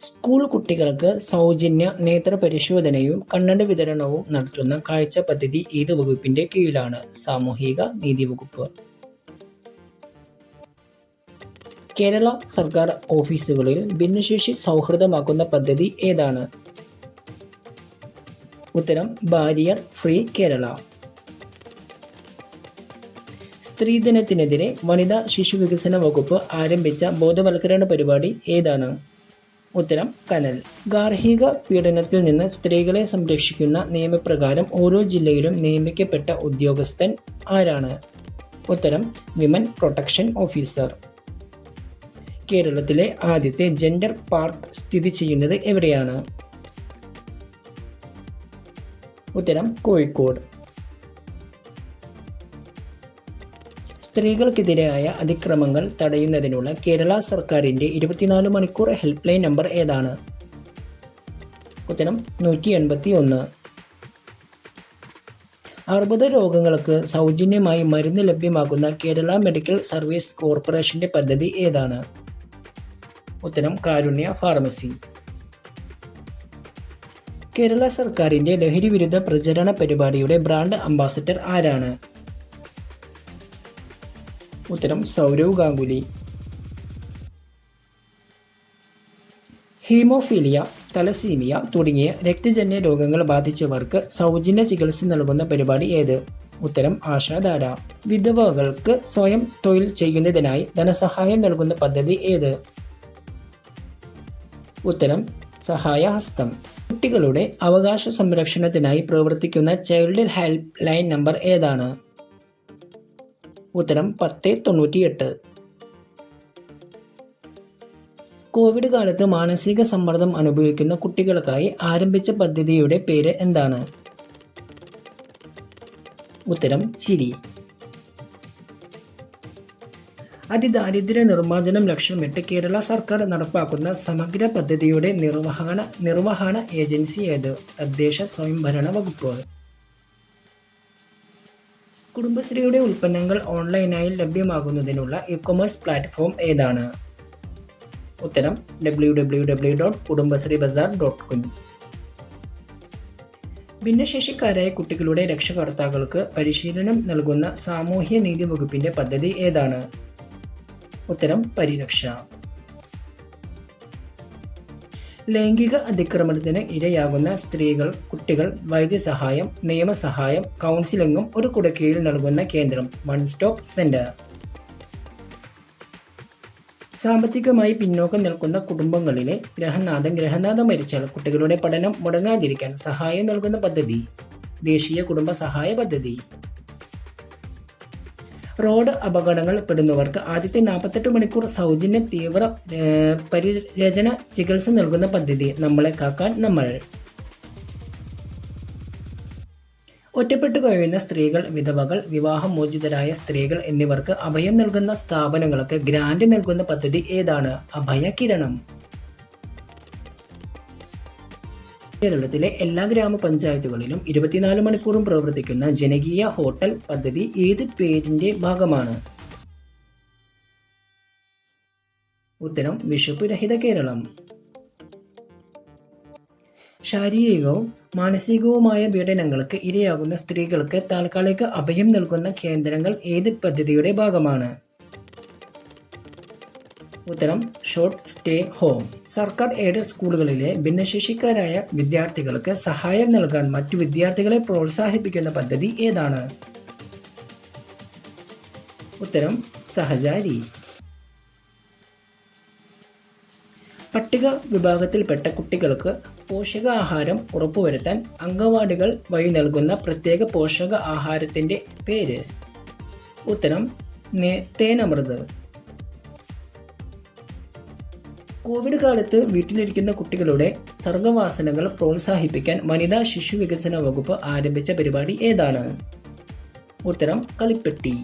School കുട്ടികൾക്ക് സൗജന്യ നേത്ര പരിശോധനയും കണ്ണട വിതരണവും നടത്തുന്ന കാഴ്ച പദ്ധതി ഏത് വകുപ്പിന്റെ കീഴിലാണ്? സാമൂഹിക നീതി വകുപ്പ്. കേരള സർക്കാർ ഓഫീസുകളിൽ ഭിന്നശേഷി സൗഹൃദമാക്കുന്ന പദ്ധതി ഏതാണ്? ഉത്തരം ബാരിയർ ഫ്രീ കേരള. സ്ത്രീധനത്തിനെതിരെ വനിതാ ശിശു വികസന വകുപ്പ് ആരംഭിച്ച ബോധവൽക്കരണ പരിപാടി ഏതാണ്? ഉത്തരം കനൽ. ഗാർഹിക പീഡനത്തിൽ നിന്ന് സ്ത്രീകളെ സംരക്ഷിക്കുന്ന നിയമപ്രകാരം ഓരോ ജില്ലയിലും നിയമിക്കപ്പെട്ട ഉദ്യോഗസ്ഥൻ ആരാണ്? ഉത്തരം വിമൻ പ്രൊട്ടക്ഷൻ ഓഫീസർ. കേരളത്തിലെ ആദ്യത്തെ ജെൻഡർ പാർക്ക് സ്ഥിതി ചെയ്യുന്നത് എവിടെയാണ്? ഉത്തരം കോഴിക്കോട്. സ്ത്രീകൾക്കെതിരായ അതിക്രമങ്ങൾ തടയുന്നതിനുള്ള കേരള സർക്കാരിന്റെ ഇരുപത്തിനാല് മണിക്കൂർ ഹെൽപ്പ് ലൈൻ നമ്പർ ഏതാണ്? ഉത്തരം നൂറ്റി എൺപത്തി ഒന്ന് അർബുദ രോഗങ്ങൾക്ക് സൗജന്യമായി മരുന്ന് ലഭ്യമാക്കുന്ന കേരള മെഡിക്കൽ സർവീസ് കോർപ്പറേഷന്റെ പദ്ധതി ഏതാണ്? ഉത്തരം കാരുണ്യ ഫാർമസി. കേരള സർക്കാരിന്റെ ലഹരി വിരുദ്ധ പ്രചരണ പരിപാടിയുടെ ബ്രാൻഡ് അംബാസഡർ ആരാണ്? ഉത്തരം സൗരവ് ഗാംഗുലി. ഹീമോഫീലിയ തലസീമിയ തുടങ്ങിയ രക്തജന്യ രോഗങ്ങൾ ബാധിച്ചവർക്ക് സൗജന്യ ചികിത്സ നൽകുന്ന പരിപാടി ഏത്? ഉത്തരം ആശാധാര. വിധവകൾക്ക് സ്വയം തൊഴിൽ ചെയ്യുന്നതിനായി ധനസഹായം നൽകുന്ന പദ്ധതി ഏത്? ഉത്തരം സഹായഹസ്തം. കുട്ടികളുടെ അവകാശ സംരക്ഷണത്തിനായി പ്രവർത്തിക്കുന്ന ചൈൽഡ് ഹെൽപ്പ് ലൈൻ നമ്പർ ഏതാണ്? ഉത്തരം പത്ത് തൊണ്ണൂറ്റിയെട്ട്. കോവിഡ് കാലത്ത് മാനസിക സമ്മർദ്ദം അനുഭവിക്കുന്ന കുട്ടികൾക്കായി ആരംഭിച്ച പദ്ധതിയുടെ പേര് എന്താണ്? ഉത്തരം ചിരി. അതിദാരിദ്ര്യ നിർമ്മാർജനം ലക്ഷ്യമിട്ട് കേരള സർക്കാർ നടപ്പാക്കുന്ന സമഗ്ര പദ്ധതിയുടെ നിർവഹണ നിർവഹണ ഏജൻസി ഏത്? തദ്ദേശ സ്വയംഭരണ വകുപ്പ്. കുടുംബശ്രീയുടെ ഉൽപ്പന്നങ്ങൾ ഓൺലൈനായി ലഭ്യമാകുന്നതിനുള്ള ഇ കൊമേഴ്സ് പ്ലാറ്റ്ഫോം ഏതാണ്? ഉത്തരം W W W dot Kudumbashree bazaar dot com ഭിന്നശേഷിക്കാരായ കുട്ടികളുടെ രക്ഷകർത്താക്കൾക്ക് പരിശീലനം നൽകുന്ന സാമൂഹ്യ നീതി വകുപ്പിന്റെ പദ്ധതി ഏതാണ്? ഉത്തരം പരിരക്ഷ. ലൈംഗിക അതിക്രമണത്തിന് ഇരയാകുന്ന സ്ത്രീകൾ കുട്ടികൾ വൈദ്യസഹായം നിയമസഹായം കൗൺസിലിംഗും ഒരു കുടക്കീഴിൽ നൽകുന്ന കേന്ദ്രം. വൺ സ്റ്റോപ്പ് സെന്റർ സാമ്പത്തികമായി പിന്നോക്കം നിൽക്കുന്ന കുടുംബങ്ങളിലെ ഗ്രഹനാഥൻ ഗ്രഹനാഥം മരിച്ചാൽ കുട്ടികളുടെ പഠനം മുടങ്ങാതിരിക്കാൻ സഹായം നൽകുന്ന പദ്ധതി. ദേശീയ കുടുംബ സഹായ പദ്ധതി. റോഡ് അപകടങ്ങൾ പെടുന്നവർക്ക് ആദ്യത്തെ നാൽപ്പത്തെട്ട് മണിക്കൂർ സൗജന്യ തീവ്ര പരിരചന ചികിത്സ നൽകുന്ന പദ്ധതി നമ്മളെ കാക്കാൻ നമ്മൾ. ഒറ്റപ്പെട്ടു കഴിയുന്ന സ്ത്രീകൾ വിധവകൾ വിവാഹമോചിതരായ സ്ത്രീകൾ എന്നിവർക്ക് അഭയം നൽകുന്ന സ്ഥാപനങ്ങൾക്ക് ഗ്രാന്റ് നൽകുന്ന പദ്ധതി ഏതാണ്? അഭയ കേരളത്തിലെ എല്ലാ ഗ്രാമപഞ്ചായത്തുകളിലും ഇരുപത്തിനാല് മണിക്കൂറും പ്രവർത്തിക്കുന്ന ജനകീയ ഹോട്ടൽ പദ്ധതി ഏത് പേരിന്റെ ഭാഗമാണ്? ഉത്തരം വിശപ്പ് രഹിത കേരളം. ശാരീരികവും മാനസികവുമായ പീഡനങ്ങൾക്ക് ഇരയാകുന്ന സ്ത്രീകൾക്ക് താൽക്കാലിക അഭയം നൽകുന്ന കേന്ദ്രങ്ങൾ ഏത് പദ്ധതിയുടെ ഭാഗമാണ്? ഉത്തരം ഷോർട്ട് സ്റ്റേ ഹോം സർക്കാർ എയ്ഡഡ് സ്കൂളുകളിലെ ഭിന്നശേഷിക്കാരായ വിദ്യാർത്ഥികൾക്ക് സഹായം നൽകാൻ മറ്റു വിദ്യാർത്ഥികളെ പ്രോത്സാഹിപ്പിക്കുന്ന പദ്ധതി ഏതാണ്? ഉത്തരം സഹചാരി. പട്ടിക വിഭാഗത്തിൽപ്പെട്ട കുട്ടികൾക്ക് പോഷകാഹാരം ഉറപ്പുവരുത്താൻ അംഗവാടികൾ വഴി നൽകുന്ന പ്രത്യേക പോഷക ആഹാരത്തിന്റെ പേര്. ഉത്തരം തേനമൃത്. കോവിഡ് കാലത്ത് വീട്ടിലിരിക്കുന്ന കുട്ടികളുടെ സർഗവാസനകൾ പ്രോത്സാഹിപ്പിക്കാൻ വനിതാ ശിശു വികസന വകുപ്പ് ആരംഭിച്ച പരിപാടി ഏതാണ്? ഉത്തരം കളിപ്പെട്ടി.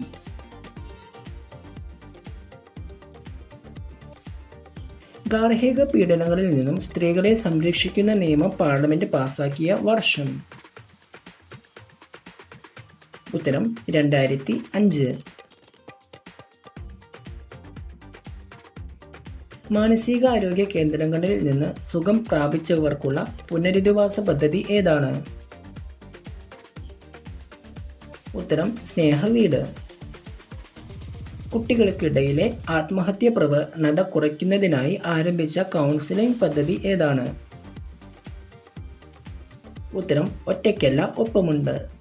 ഗാർഹിക പീഡനങ്ങളിൽ നിന്നും സ്ത്രീകളെ സംരക്ഷിക്കുന്ന നിയമം പാർലമെന്റ് പാസാക്കിയ വർഷം. ഉത്തരം രണ്ടായിരത്തി അഞ്ച്. മാനസികാരോഗ്യ കേന്ദ്രങ്ങളിൽ നിന്ന് സുഖം പ്രാപിച്ചവർക്കുള്ള പുനരധിവാസ പദ്ധതി ഏതാണ്? ഉത്തരം സ്നേഹവീട് കുട്ടികൾക്കിടയിലെ ആത്മഹത്യ പ്രവണത കുറയ്ക്കുന്നതിനായി ആരംഭിച്ച കൗൺസിലിംഗ് പദ്ധതി ഏതാണ്? ഉത്തരം ഒറ്റയ്ക്കല്ല ഒപ്പമുണ്ട്.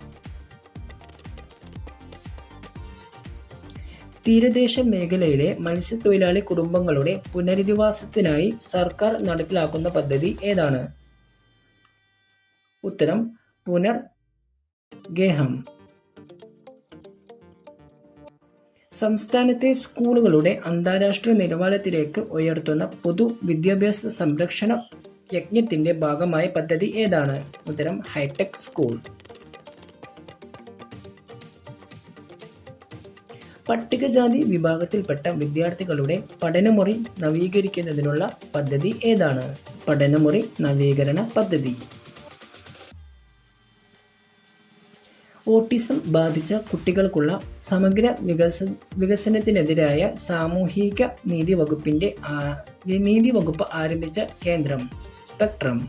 തീരദേശ മേഖലയിലെ മത്സ്യത്തൊഴിലാളി കുടുംബങ്ങളുടെ പുനരധിവാസത്തിനായി സർക്കാർ നടപ്പിലാക്കുന്ന പദ്ധതി ഏതാണ്? ഉത്തരം പുനർ ഗേഹം സംസ്ഥാനത്തെ സ്കൂളുകളുടെ അന്താരാഷ്ട്ര നിലവാരത്തിലേക്ക് ഉയർത്തുന്ന പൊതു വിദ്യാഭ്യാസ സംരക്ഷണ യജ്ഞത്തിന്റെ ഭാഗമായ പദ്ധതി ഏതാണ്? ഉത്തരം ഹൈടെക് സ്കൂൾ. പട്ടികജാതി വിഭാഗത്തിൽപ്പെട്ട വിദ്യാർത്ഥികളുടെ പഠനമുറി നവീകരിക്കുന്നതിനുള്ള പദ്ധതി ഏതാണ്? പഠനമുറി നവീകരണ പദ്ധതി. ഓട്ടിസം ബാധിച്ച കുട്ടികൾക്കുള്ള സമഗ്ര വികസ വികസനത്തിനെതിരായ സാമൂഹിക നീതി വകുപ്പിന്റെ ആ- നീതി വകുപ്പ് ആരംഭിച്ച കേന്ദ്രം സ്പെക്ട്രം.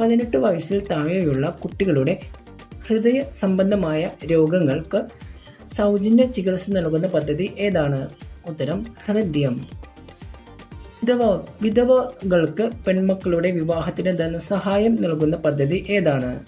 പതിനെട്ട് വയസ്സിൽ താഴെയുള്ള കുട്ടികളുടെ ഹൃദയ സംബന്ധമായ രോഗങ്ങൾക്ക് സൗജന്യ ചികിത്സ നൽകുന്ന പദ്ധതി ഏതാണ്? ഉത്തരം ഹൃദ്യം. വിധവ വിധവകൾക്ക് പെൺമക്കളുടെ വിവാഹത്തിന് ധനസഹായം നൽകുന്ന പദ്ധതി ഏതാണ്?